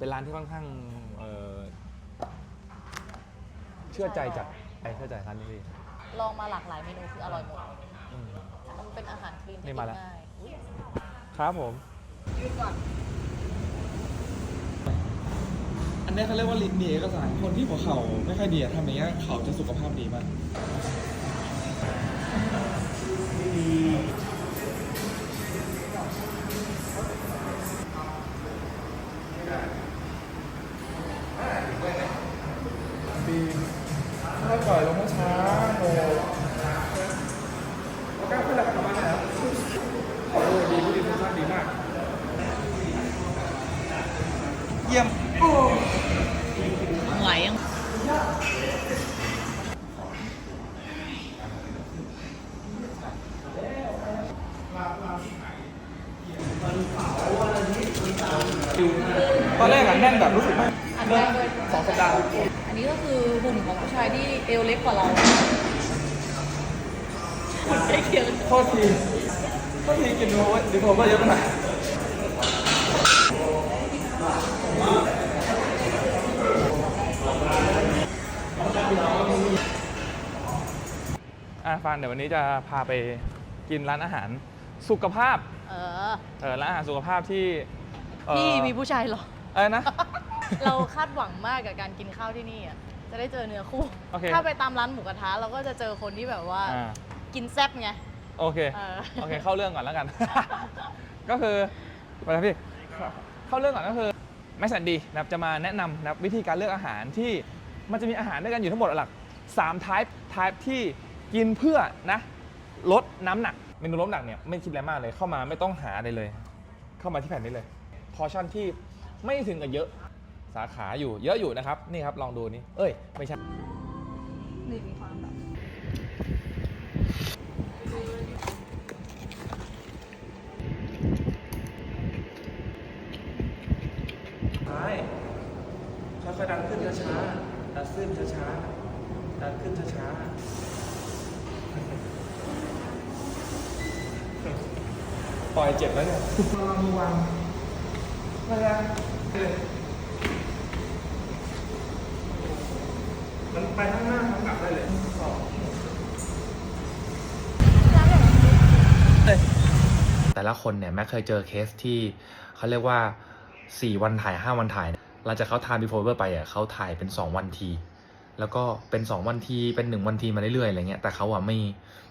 เป็นร้านที่ค่อนข้างเอ่อเชื่อใจจัดไอเชื่อใจร้านนี้พี่ลองมาหลากหลายเมนูคืออร่อยหมด อืม มันเป็นอาหารคลีนนี่ที่มากินแล้ว ง่ายอุ๊ยครับผม ยืนก่อนอันนี้เขาเรียกว่าลิ้นมีเอกสารคนที่หัวเข่าไม่ค่อยดีอะทำอย่างเงี้ยเขาจะสุขภาพดีมาก ล่อยลงช้าๆโอ้แล้วก็ขึ้นแล้วกลับมาแล้วโอ้ดีผู้ดีทุกท่าดีมาก เยี่ยมไหวยังตอนแรกอะแน่นแบบรู้สึกไม่ เลยสองสัปดาห์อันนี้ก็คือหุ่นของผู้ชายที่เอวเล็กกว่าเราหุ่นใกล้เคียงโทษทีโทษทีกินโนเวอร์ดิโพเวอร์เยอะไปหน่อยอะฟันเดี๋ยววันนี้จะพาไปกินร้านอาหารสุขภาพ เออ เออร้านอาหารสุขภาพที่เอ่อพี่มีผู้ชายเหรอเออนะ เราคาดหวังมากกับการกินข้าวที่นี่อะจะได้เจอเนื้อคู่ โอเค ถ้าไปตามร้านหมูกระทะเราก็จะเจอคนที่แบบว่าอ่ากินแซ่บไงโอเค เออ โอเค เข้าเรื่องก่อนแล้วกัน ก็คือไปนะพี่ เข้าเรื่องก่อนก็คือแม่สันดีนะครับจะมาแนะนำนะครับวิธีการเลือกอาหารที่มันจะมีอาหารด้วยกันอยู่ทั้งหมดหลัก3 type type ที่กินเพื่อนะลดน้ำหนักเมนูลดน้ำหนักเนี่ยไม่คิดอะไรมากเลยเข้ามาไม่ต้องหาอะไรเลย เข้ามาที่แผ่นนี้เลย พอชั่นที่ไม่ถึงกับเยอะ สาขาอยู่เยอะอยู่นะครับ นี่ครับลองดูนี่เอ้ย ไม่ใช่นี่มีความแบบใช่ค่อยๆดันขึ้นช้าๆดันขึ้นช้าๆดันขึ้นช้าๆปล่อยเจ็บแล้วเนี่ยระวังระวังไม่ได้เลย มันไปข้างหน้าข้างกลับได้เลยแต่ละคนเนี่ยแม็กเคยเจอเคสที่เขาเรียกว่า 4 วันถ่าย 5 วันถ่ายเนี่ยหลังจากเขาทานบีโฟเวอร์ไปอะเขาถ่ายเป็น 2 วันที แล้วก็เป็น 2 วันทีเป็น 1 วันทีมาเรื่อยๆอะไรเงี้ยแต่เขาอะไม่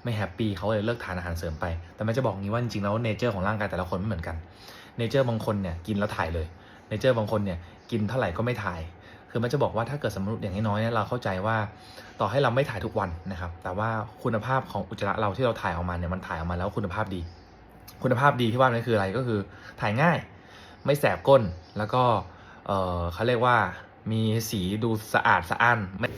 ไม่แฮปปี้เขาเลยเลิกทานอาหารเสริมไป แต่แม่จะบอกงี้ว่าจริงๆแล้วเนเจอร์ของร่างกายแต่ละคนไม่เหมือนกันเนเจอร์บางคนเนี่ยกินแล้วถ่ายเลยเนเจอร์บางคนเนี่ยกินเท่าไหร่ก็ไม่ถ่าย คือมันจะบอกว่าถ้าเกิดสมมติอย่างน้อยๆเนี่ยเราเข้าใจว่าต่อให้เราไม่ถ่ายทุกวันนะครับ แต่ว่าคุณภาพของอุจจาระเราที่เราถ่ายออกมาเนี่ยมันถ่ายออกมาแล้วคุณภาพดี คุณภาพดีที่ว่านั่นคืออะไรก็คือถ่ายง่าย ไม่แสบก้นแล้วก็เออเขาเรียกว่ามีสีดูสะอาดสะอ้านไม่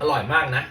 อร่อยมากนะ